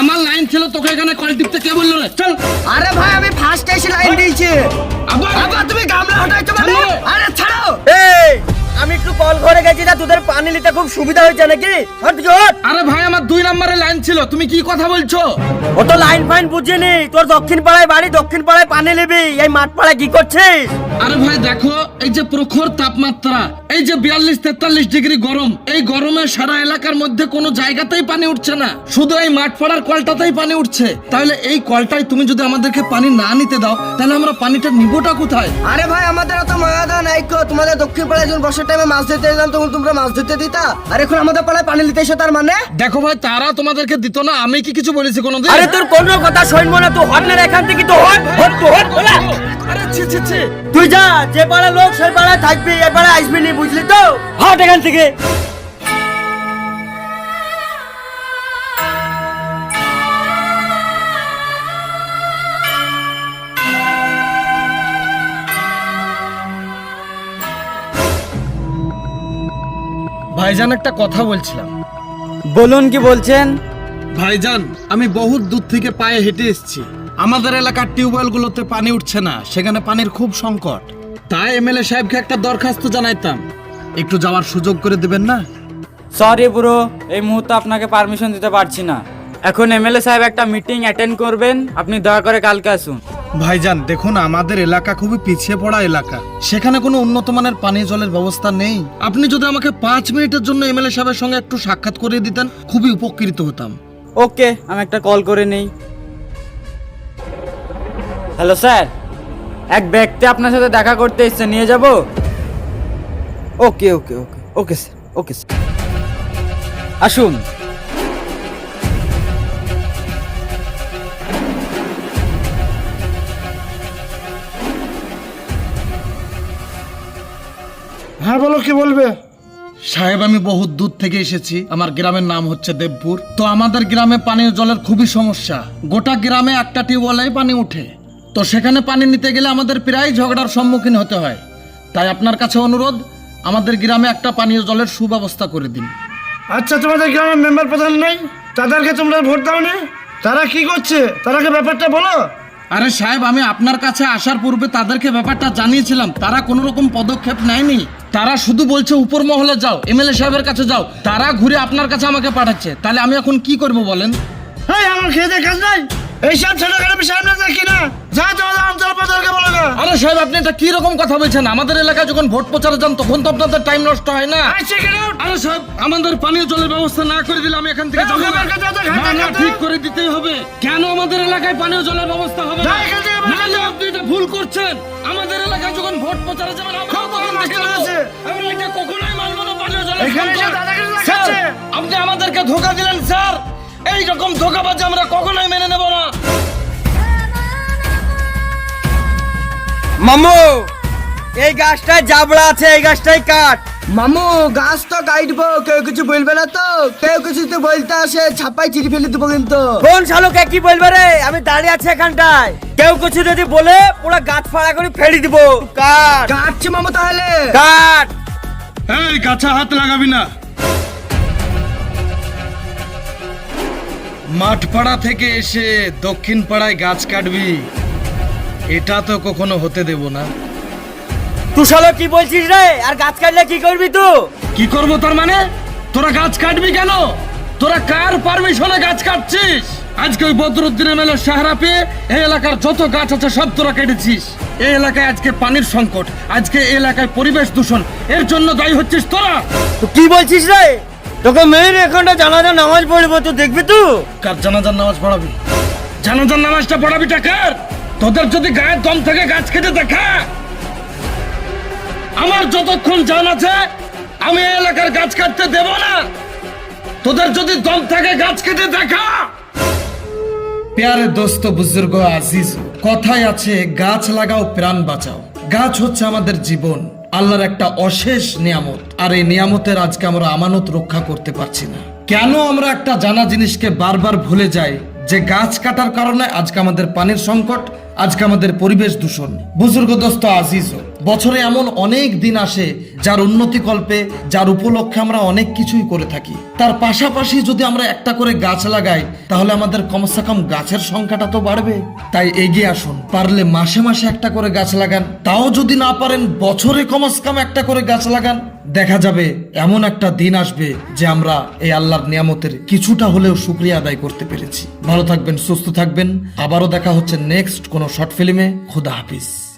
আমার লাইন ছিল তোকে এখানে কল টিপতে কে বলল রে? চল। আরে ভাই আমি ফার্স্ট এসে লাইন দিয়েছি। আবার। আবার তুমি গামলা হটাইছো মানে? আরে ছাড়ো। এই আমি একটু কল ঘরে গেছি না তোদের পানি নিতে খুব সুবিধা হয়েছে নাকি? হট হট আরে ভাই আমার দুই নম্বরে লাইন ছিল তুমি কি কথা বলছো? ও তো লাইন ফাইন বুঝিনি তোর দক্ষিণ পাড়ায় বাড়ি দক্ষিণ পাড়ায় পানি নিবি এই মাঠ পাড়ায় কি করছিস? আরে ভাই দেখো এই যে প্রখর তাপমাত্রা এই যে বিয়াল্লিশ তেতাল্লিশ ডিগ্রি গরম এই গরমে সারা এলাকার মধ্যে কোনো জায়গাতেই পানি উঠছে না শুধু এই মাঠ পাড়ার কলটাতেই পানি উঠছে। তাহলে এই কলটায় তুমি যদি আমাদেরকে পানি না নিতে দাও তাহলে আমরা পানিটা নিবোটা কোথায়? আরে ভাই আমাদের অত মর্যাদা নাই কো তোমাদের দক্ষিণ পাড়ায় যখন বর্ষার টাইমে মাছ ধরতে এলাম তখন তোমরা মাছ ধরতে দিতা? আর এখন আমাদের পাড়ায় পানি নিতে এসে তার মানে? দেখো ভাই তারা তোমাদেরকে দিত না আমি কি কিছু বলেছি কোনোদিন? আরে তোর কোনো কথা শুনব না তুই হট না এখান থেকে তো হট হট তো হট বলা। আরে ছি ছি ছি। তুই যা যে পাড়া লোক সেই পাড়ায় থাকবি এ পাড়ায় আসবি নি বুঝলি তো? হট এখান থেকে। ভাইজান একটা কথা বলছিলাম। বলুন কি বলছেন? ভাইজান আমি বহুত দূর থেকে পায়ে হেঁটে এসেছি। আমাদের এলাকার টিউবওয়েলগুলোতে পানি উঠছে না সেখানে পানির খুব সংকট। তাই এমএলএ সাহেবকে একটা দরখাস্ত জানাইতাম। একটু যাওয়ার সুযোগ করে দিবেন না? সরি ব্রো এই মুহূর্তে আপনাকে পারমিশন দিতে পারছি না। এখন এমএলএ সাহেব একটা মিটিং অ্যাটেন্ড করবেন আপনি দয়া করে কালকে আসুন। ভাইজান, দেখুন, আমাদের এলাকা খুবই পিছিয়ে পড়া এলাকা। সেখানে কোনো উন্নত মানের পানীয় জলের ব্যবস্থা নেই। আপনি যদি আমাকে পাঁচ মিনিটের জন্য এম এমএলএ সাহেবের সঙ্গে একটু সাক্ষাৎ করে দিতেন, খুবই উপকৃত হতাম। ওকে, আমি একটা কল করে নেই। হ্যালো স্যার, এক ব্যক্তি আপনার সাথে দেখা করতে এসছে, নিয়ে যাব? Okay okay okay okay sir okay sir. আসুন। বলো কি বলবে? সাহেব আমি বহুত দূর থেকে এসেছি। আমার গ্রামের নাম হচ্ছে দেবপুর। তো আমাদের গ্রামে পানীয় জলের খুবই সমস্যা। গোটা গ্রামে একটা টিউবওয়েলেই পানি উঠে। তো সেখানে পানি নিতে গেলে আমাদের প্রায় ঝগড়ার সম্মুখীন হতে হয়। তাই আপনার কাছে অনুরোধ আমাদের গ্রামে একটা পানীয় জলের সুব্যবস্থা করে দিন। আচ্ছা তোমাদের গ্রামের মেম্বার প্রধান নেই? তাদেরকে তোমরা ভোট দাও নি? তারা কি করছে? তারাকে ব্যাপারটা বলো? আরে সাহেব আমি আপনার কাছে আসার পূর্বে তাদেরকে ব্যাপারটা জানিয়েছিলাম। তারা কোনো রকম পদক্ষেপ নেয়নি। তারা শুধু বলছে উপর মহলে যাও এমএলএ সাহেবের কাছে যাও। তারা ঘুরে আপনার কাছে আমাকে পাঠাচ্ছে। তাহলে আমি এখন কি করব বলেন? এই আমার খেয়ে কাজ নাই। এইসব ছেলেখানে আমি সামনে দেখি না যা তোমাদের অঞ্চল প্রধানকে বলো গা আরে সাহেব আপনি এটা কি রকম কথা বলছেন? আমাদের এলাকায় যখন ভোট প্রচারে যান তখন তো আপনাদের টাইম নষ্ট হয় না. আরে সাহেব আমাদের পানীয় জলের ব্যবস্থা না করে দিলে আমি এখান থেকে যাব না। না, না। ঠিক করে দিতেই হবে। কেন আমাদের এলাকায় পানীয় জলের ব্যবস্থা হবে যা না আপনি এটা ভুল করছেন। আমাদের এলাকায় যখন ভোট প্রচারে যাবেন আমরা। এটা কখনোই মানবো না পানীয় জলের। আপনি আমাদেরকে ধোকা দিলেন স্যার। এই রকম ধোকাবাজি আমরা কখনোই মেনে নেব না। মামু এই গাছটায় জাবড়া আছে এই গাছটাই কাট মামু গাছ তো কাটবো কেউ কিছু বলবে না তো? কেউ কিছু তো বলতে আসে ছাপাই চিড়ি ফেলে দেবো কিন্তু। কোন শালুকে কি বলবে রে? আমি দাঁড়িয়ে আছি এখানটায়। কেউ কিছু যদি বলে পুরো গাছ ফাড়া করে ফেলে দিব। কাট। কাটছে মামু তাহলে। কাট। এই কাছা হাত লাগাবি না। মাঠপাড়া থেকে এসে দক্ষিণ পাড়ায় গাছ কাটবি এটা তো কখনো হতে দেব না। তুই শালো কি বলছিস রে? আর গাছ কাটলে কি করবি তুই কি করব তার মানে? তোরা গাছ কাটবি কেন? তোরা কার পারমিশনে গাছ কাটছিস? আজকে ওই বদরুদ্দিনের মেলে সাহারা পেয়ে এই এলাকার যত গাছ আছে সব তোরা কেটেছিস। এই এলাকায় আজকে পানির সংকট আজকে এই এলাকায় পরিবেশ দূষণ এর জন্য দায়ী হচ্ছিস তোরা। কি বলছিস রে? তোকে মেয়ের এখানটা জানাজার নামাজ পড়ব তুই দেখবি তুই কার জানাজার নামাজ পড়াবি? জানাজার নামাজটা পড়াবিটা কার? তোদের যদি গায়ের দম থেকে গাছ কেটে দেখা। আমার যতক্ষণ জান আছে, আমি এলাকার গাছ কাটতে দেব না। তোদের যদি দম থাকে গাছ কেটে দেখা। প্যারে দোস্ত বুজুর্গ আজিজ, কথায় আছে, গাছ লাগাও, প্রাণ বাঁচাও। গাছ হচ্ছে আমাদের জীবন, আল্লাহর একটা অশেষ নিয়ামত। আর এই নিয়ামতের আজকে আমরা আমানত রক্ষা করতে পারছি না। কেন আমরা একটা জানা জিনিসকে বারবার ভুলে যাই? যে গাছ কাটার কারণে আজকে আমাদের পানির সংকট, আজকে আমাদের পরিবেশ দূষণ। বুজুর্গ দোস্ত আজিজ বছরে এমন অনেক দিন আসে যার উন্নতি কল্পে, যার উপলক্ষে আমরা অনেক কিছুই করে থাকি। তার পাশাপাশি যদি আমরা একটা করে গাছ লাগাই, তাহলে আমাদের কমসে কম গাছের সংখ্যাটা তো বাড়বে। তাই এগিয়ে আসুন। পারলে মাসে মাসে একটা করে গাছ লাগান। তাও যদি না পারেন, বছরে কমসে কম একটা করে গাছ লাগান। দেখা যাবে, এমন একটা দিন আসবে যে আমরা এই আল্লাহর নিয়ামতের কিছুটা হলেও শুক্রিয়া আদায় করতে পেরেছি। ভালো থাকবেন, সুস্থ থাকবেন। আবারও দেখা হচ্ছে নেক্সট কোনো শর্ট ফিল্মে। খুদা হাফিজ।